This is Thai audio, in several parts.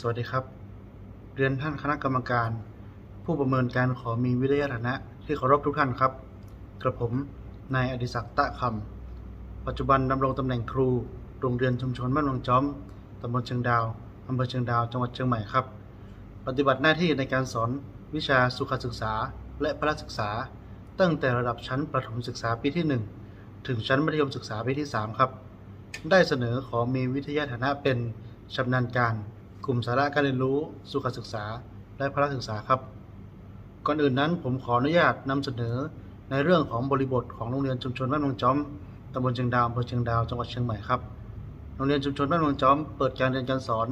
สวัสดีครับ เรียนท่านคณะกรรมการ ผู้ประเมินการขอมีวิทยาฐานะที่เคารพทุกท่านครับ กระผมนายอดิศักดิ์ตะคำปัจจุบันดำรงตำแหน่งครูโรงเรียนชุมชนบ้านวังจ้อมตำบลเชียงดาวอำเภอเชียงดาวจังหวัดเชียงใหม่ครับ ปฏิบัติหน้าที่ในการสอนวิชาสุขศึกษา และพละศึกษา ตั้งแต่ระดับชั้นประถมศึกษาปีที่ 1 ถึงชั้นมัธยมศึกษาปีที่ 3 ครับ ได้เสนอขอมีวิทยาฐานะเป็นชำนาญการ กลุ่มสาระการเรียนรู้สุขศึกษา และพละศึกษาครับ ก่อนอื่นนั้นผมขออนุญาตนำเสนอในเรื่องของบริบทของโรงเรียนชุมชนบ้านวังจอมตำบลเชียงดาวอำเภอเชียงดาวจังหวัดเชียงใหม่ครับโรงเรียนชุมชนบ้านวังจอมเปิดการเรียนการสอน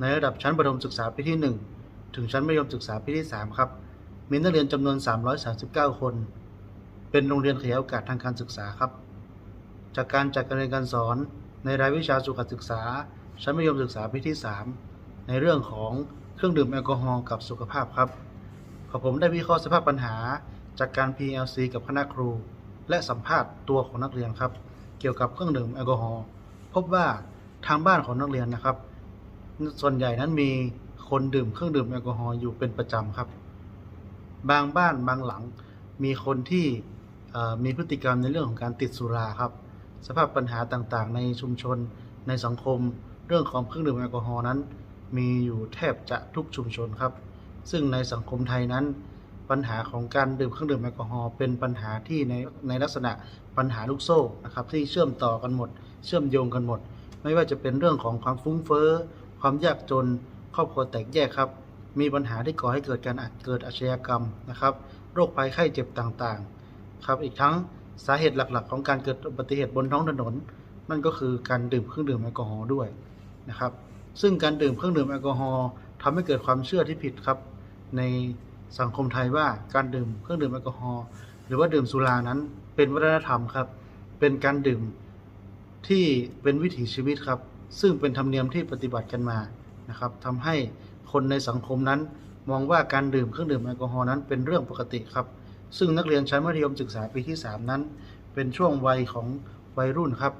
ในระดับชั้นประถมศึกษาปีที่ 1 ถึงชั้นมัธยมศึกษาปีที่ 3 ครับ มีนักเรียนจำนวน 339 คน เป็นโรงเรียนขยายโอกาสทางการศึกษาครับ จากการจัดการเรียนการสอนในรายวิชาสุขศึกษา ชั้นมัธยมศึกษาปีที่ 3 ในเรื่องของเครื่องดื่มแอลกอฮอล์กับสุขภาพครับขอผมได้วิเคราะห์สภาพปัญหาจากการ PLC กับคณะครู และสัมภาษณ์ตัวของนักเรียนครับ เกี่ยวกับเครื่องดื่มแอลกอฮอล์พบว่าทางบ้านของนักเรียนนะครับ ส่วนใหญ่นั้นมีคนดื่มเครื่องดื่มแอลกอฮอล์อยู่เป็นประจำครับ บางบ้านบางหลังมีคนที่มีพฤติกรรมในเรื่องของการติดสุราครับ สภาพปัญหาต่างๆ ในชุมชนในสังคม เรื่องของเครื่องดื่มแอลกอฮอล์นั้น มีอยู่แทบจะทุกชุมชนครับ ซึ่งในสังคมไทยนั้น ปัญหาของการดื่มเครื่องดื่มแอลกอฮอล์เป็นปัญหาที่ในในลักษณะปัญหาลูกโซ่นะครับที่เชื่อมต่อกันหมด เชื่อมโยงกันหมด ไม่ว่าจะเป็นเรื่องของความฟุ้งเฟ้อ ความยากจน ครอบครัวแตกแยกครับ มีปัญหาที่ก่อให้เกิดการอาจเกิดอาชญากรรมนะครับ โรคภัยไข้เจ็บต่างๆครับอีกทั้งสาเหตุหลักๆ ของการเกิดอุบัติเหตุบนท้องถนน นั่นก็คือการดื่มเครื่องดื่มแอลกอฮอล์ด้วยนะครับ ซึ่งการดื่มเครื่องดื่มแอลกอฮอล์ทำให้เกิดความเชื่อที่ผิดครับ ในสังคมไทยว่าการดื่มเครื่องดื่มแอลกอฮอล์หรือว่าดื่มสุรานั้นเป็นวัฒนธรรมครับ เป็นการดื่มที่เป็นวิถีชีวิตครับ ซึ่งเป็นธรรมเนียมที่ปฏิบัติกันมานะครับทำให้คนในสังคมนั้นมองว่าการดื่มเครื่องดื่มแอลกอฮอล์นั้นเป็นเรื่องปกติครับ ซึ่งนักเรียนชั้นมัธยมศึกษาปีที่ 3 นั้น เป็นช่วงวัยของวัยรุ่นครับ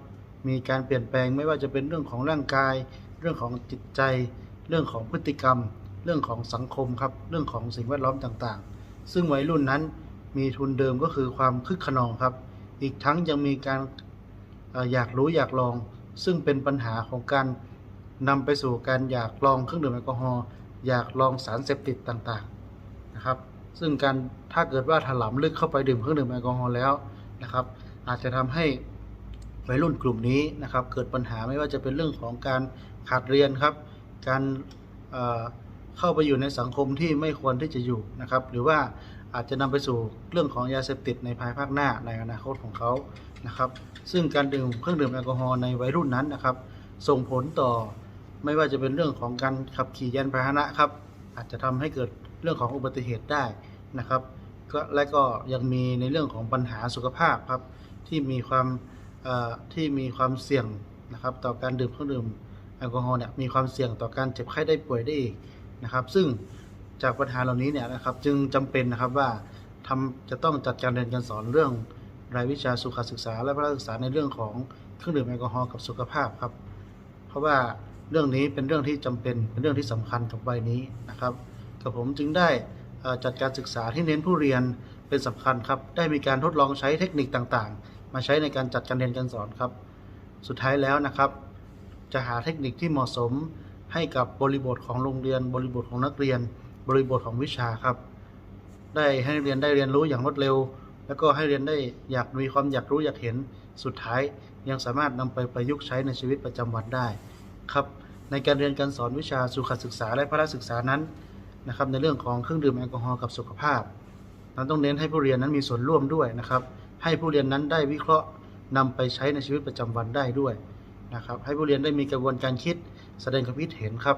มีการเปลี่ยนแปลงไม่ว่าจะเป็นเรื่องของร่างกาย เรื่องของจิตใจ เรื่องของพฤติกรรม เรื่องของสังคมครับ เรื่องของสิ่งแวดล้อมต่างๆ ซึ่งวัยรุ่นนั้นมีทุนเดิมก็คือความคึกขนองครับ อีกทั้งยังมีการอยากรู้อยากลอง ซึ่งเป็นปัญหาของการนำไปสู่การอยากลองเครื่องดื่มแอลกอฮอล์อยากลองสารเสพติดต่างๆนะครับ ซึ่งการถ้าเกิดว่าถลำลึกเข้าไปดื่มเครื่องดื่มแอลกอฮอล์แล้วนะครับ อาจจะทำให้วัยรุ่นกลุ่มนี้นะครับ เกิดปัญหาไม่ว่าจะเป็นเรื่องของการ ขาดเรียนครับ การเเข้าไปอยู่ในสังคมที่ไม่ควรที่จะอยู่นะครับ หรือว่าอาจจะนำไปสู่เรื่องของยาเสพติดในภายภาคหน้าในอนาคตของเขานะครับ ซึ่งการดื่มเครื่องดื่มแอลกอฮอล์ในวัยรุ่นนั้นนะครับ ส่งผลต่อไม่ว่าจะเป็นเรื่องของการขับขี่ยานพาหนะครับ อาจจะทำให้เกิดเรื่องของอุบัติเหตุได้นะครับก็และก็ยังมีในเรื่องของปัญหาสุขภาพครับที่มีความที่มีความเสี่ยงนะครับ ต่อการดื่มเครื่องดื่ม แอลกอฮอล์เนี่ยมีความเสี่ยงต่อการเจ็บไข้ได้ป่วยได้อีกนะครับ ซึ่งจากปัญหาเหล่านี้เนี่ยนะครับจึงจำเป็นนะครับว่าทำจะต้องจัดการเรียนการสอนเรื่องรายวิชาสุขศึกษา และพละศึกษาในเรื่องของเครื่องดื่มแอลกอฮอล์กับสุขภาพครับ เพราะว่าเรื่องนี้เป็นเรื่องที่จำเป็นเป็นเรื่องที่สำคัญกับวัยนี้นะครับกับผมจึงได้จัดการศึกษาที่เน้นผู้เรียนเป็นสำคัญครับ ได้มีการทดลองใช้เทคนิคต่างๆ มาใช้ในการจัดการเรียนการสอนครับ สุดท้ายแล้วนะครับ จะหาเทคนิคที่เหมาะสมให้กับบริบทของโรงเรียน บริบทของนักเรียน บริบทของวิชาครับ ได้ให้นักเรียนได้เรียนรู้อย่างรวดเร็ว แล้วก็ให้เรียนได้อยากมีความอยากรู้อยากเห็นสุดท้าย ยังสามารถนำไปประยุกต์ใช้ในชีวิตประจำวันได้ครับในการเรียนการสอนวิชาสุขศึกษาและพละศึกษานั้นนะครับในเรื่องของเครื่องดื่มแอลกอฮอล์กับสุขภาพนั้นต้องเน้นให้ผู้เรียนนั้นมีส่วนร่วมด้วยนะครับ ให้ผู้เรียนนั้นได้วิเคราะห์นำไปใช้ในชีวิตประจำวันได้ด้วย นะครับ ให้ผู้เรียนได้มีกระบวนการคิด แสดงความคิดเห็นครับ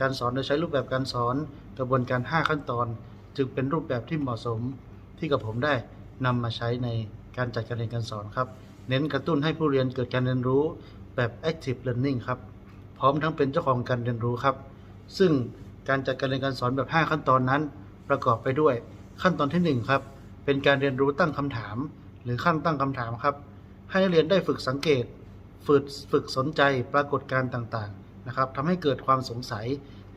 การสอนโดยใช้รูปแบบการสอนกระบวนการ 5 ขั้นตอน จึงเป็นรูปแบบที่เหมาะสมที่กับผมได้นำมาใช้ในการจัดการเรียนการสอนครับ เน้นกระตุ้นให้ผู้เรียนเกิดการเรียนรู้แบบ active learning ครับ พร้อมทั้งเป็นเจ้าของการเรียนรู้ครับ ซึ่งการจัดการเรียนการสอนแบบ 5 ขั้นตอนนั้น ประกอบไปด้วย ขั้นตอนที่ 1 ครับ เป็นการเรียนรู้ตั้งคำถาม หรือขั้นตั้งคำถามครับ ให้นักเรียนได้ฝึกสังเกต ฝึกฝึกสนใจปรากฏการณ์ต่างๆนะครับทำให้เกิดความสงสัย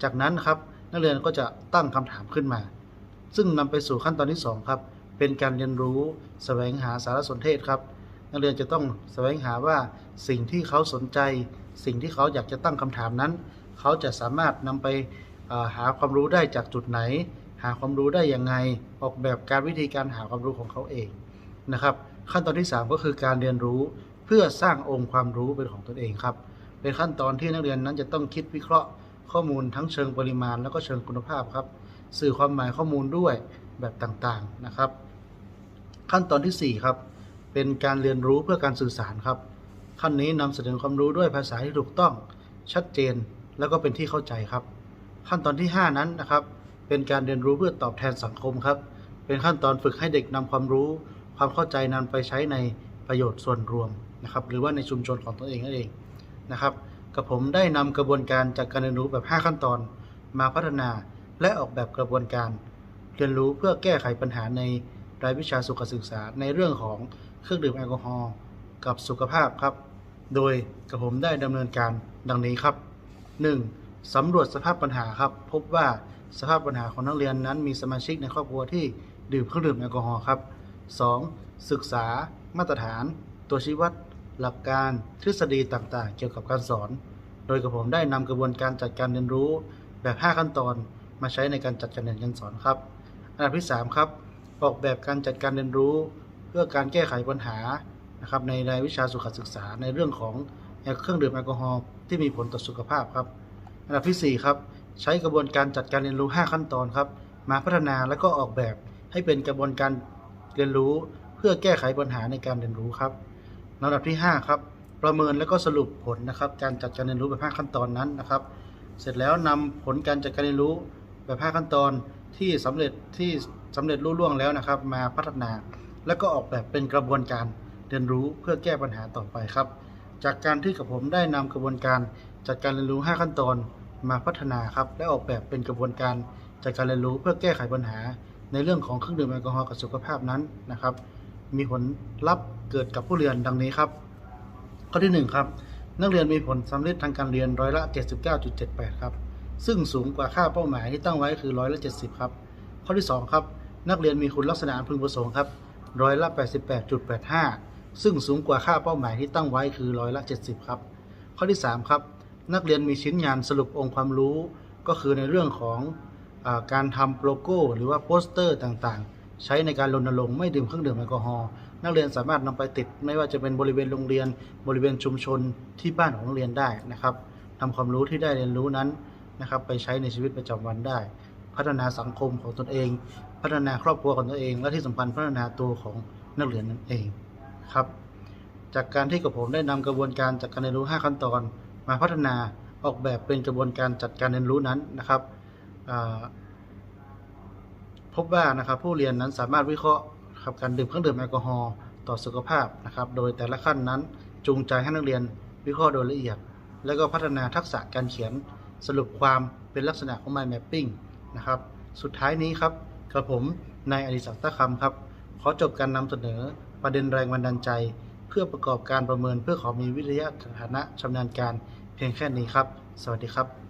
จากนั้นครับนักเรียนก็จะตั้งคำถามขึ้นมา ซึ่งนำไปสู่ขั้นตอนที่สองครับเป็นการเรียนรู้แสวงหาสารสนเทศครับ นักเรียนจะต้องแสวงหาว่าสิ่งที่เขาสนใจ สิ่งที่เขาอยากจะตั้งคำถามนั้น เขาจะสามารถนำไปหาความรู้ได้จากจุดไหน หาความรู้ได้ยังไง ออกแบบการวิธีการหาความรู้ของเขาเองนะครับ ขั้นตอนที่ 3 ก็คือการเรียนรู้ เพื่อสร้างองค์ความรู้เป็นของตนเองครับ เป็นขั้นตอนที่นักเรียนนั้นจะต้องคิดวิเคราะห์ข้อมูลทั้งเชิงปริมาณ แล้วก็เชิงคุณภาพครับ สื่อความหมายข้อมูลด้วยแบบต่างๆนะครับ ขั้นตอนที่ 4 ครับ เป็นการเรียนรู้เพื่อการสื่อสารครับ ขั้นนี้นำเสนอความรู้ด้วยภาษาที่ถูกต้องชัดเจนแล้วก็เป็นที่เข้าใจครับ ขั้นตอนที่ 5 นั้นนะครับ เป็นการเรียนรู้เพื่อตอบแทนสังคมครับ เป็นขั้นตอนฝึกให้เด็กนำความรู้ ความเข้าใจนั้นไปใช้ในประโยชน์ส่วนรวม นะครับหรือว่าในชุมชนของตัวเองนั่นเองนะครับกับผมได้นำกระบวนการจากการเรียนรู้แบบ 5 ขั้นตอนมาพัฒนาและออกแบบกระบวนการ เรียนรู้เพื่อแก้ไขปัญหาในรายวิชาสุขศึกษาในเรื่องของเครื่องดื่มแอลกอฮอล์กับสุขภาพครับ โดยกระผมได้ดำเนินการดังนี้ครับ 1. สำรวจสภาพปัญหาครับ พบว่าสภาพปัญหาของนักเรียนนั้นมีสมาชิกในครอบครัวที่ดื่มเครื่องดื่มแอลกอฮอล์ครับ 2. ศึกษามาตรฐาน ตัวชี้วัด หลักการทฤษฎีต่างๆ เกี่ยวกับการสอน โดยกระผมได้นำกระบวนการจัดการเรียนรู้แบบ 5 ขั้นตอนมาใช้ในการจัดการเรียนการสอนครับ อันดับที่ 3 ครับ ออกแบบการจัดการเรียนรู้ เพื่อการแก้ไขปัญหานะครับในรายวิชาสุขศึกษาในเรื่องของเครื่องดื่มแอลกอฮอล์ที่มีผลต่อสุขภาพครับ อันดับทีสี่4 ครับ ใช้กระบวนการจัดการเรียนรู้ 5 ขั้นตอนครับ มาพัฒนาและก็ออกแบบให้เป็นกระบวนการเรียนรู้ เพื่อแก้ไขปัญหาในการเรียนรู้ครับ ลำดับที่ 5 ครับ ประเมินและก็สรุปผลนะครับ การจัดการเรียนรู้แบบ5ขั้นตอนนั้นนะครับ เสร็จแล้วนำผลการจัดการเรียนรู้แบบ5ขั้นตอนที่สำเร็จที่สำเร็จรุ่ล่วงแล้วนะครับ มาพัฒนา และก็ออกแบบเป็นกระบวนการเรียนรู้เพื่อแก้ปัญหาต่อไปครับ จากการที่กับผมได้นำกระบวนการจัดการเรียนรู้ 5 ขั้นตอนมาพัฒนาครับและออกแบบเป็นกระบวนการจัดการเรียนรู้เพื่อแก้ไขปัญหา ในเรื่องของเครื่องดื่มแอลกอฮอล์กับสุขภาพนั้นนะครับ มีผลลัพธ์เกิดกับผู้เรียนดังนี้ครับ ข้อที่ 1 ครับ นักเรียนมีผลสำเร็จทางการเรียนร้อยละ 79.78 ครับ ซึ่งสูงกว่าค่าเป้าหมายที่ตั้งไว้คือร้อยละ 70 ครับ ข้อที่ 2 ครับ นักเรียนมีคุณลักษณะพึงประสงค์ครับร้อยละ 88.85 ซึ่งสูงกว่าค่าเป้าหมายที่ตั้งไว้คือร้อยละ 70 ครับ ข้อที่ 3 ครับ นักเรียนมีชิ้นงานสรุปองค์ความรู้ก็คือในเรื่องของอการทำโลโก้ หรือว่าโปสเตอร์ต่างๆ ใช้ในการรณรงค์ไม่ดื่มเครื่องดื่มแอลกอฮอล์นักเรียนสามารถนำไปติด ไม่ว่าจะเป็นบริเวณโรงเรียน บริเวณชุมชนที่บ้านของนักเรียนได้นะครับนำความรู้ที่ได้เรียนรู้นั้นนะครับ ไปใช้ในชีวิตประจำวันได้ พัฒนาสังคมของตนเอง พัฒนาครอบครัวของตนเอง และที่สำคัญพัฒนาตัวของนักเรียนนั่นเองครับ จากการที่กับผมได้นำกระบวนการจัดการเรียนรู้ 5 ขั้นตอน มาพัฒนาออกแบบเป็นกระบวนการจัดการเรียนรู้นั้นนะครับ พบว่านะครับผู้เรียนนั้นสามารถวิเคราะห์ครับการดื่มเครื่องดื่มแอลกอฮอล์ต่อสุขภาพนะครับโดยแต่ละขั้นนั้นจูงใจให้นักเรียนวิเคราะห์โดยละเอียด แล้วก็พัฒนาทักษะการเขียนสรุปความเป็นลักษณะของ mind mapping นะครับสุดท้ายนี้ครับกระผมนายอดิศักดิ์ตะคำครับ ขอจบการนำเสนอประเด็นแรงบันดาลใจ เพื่อประกอบการประเมินเพื่อขอมีวิทยาฐานะชำนาญการเพียงแค่นี้ครับ สวัสดีครับ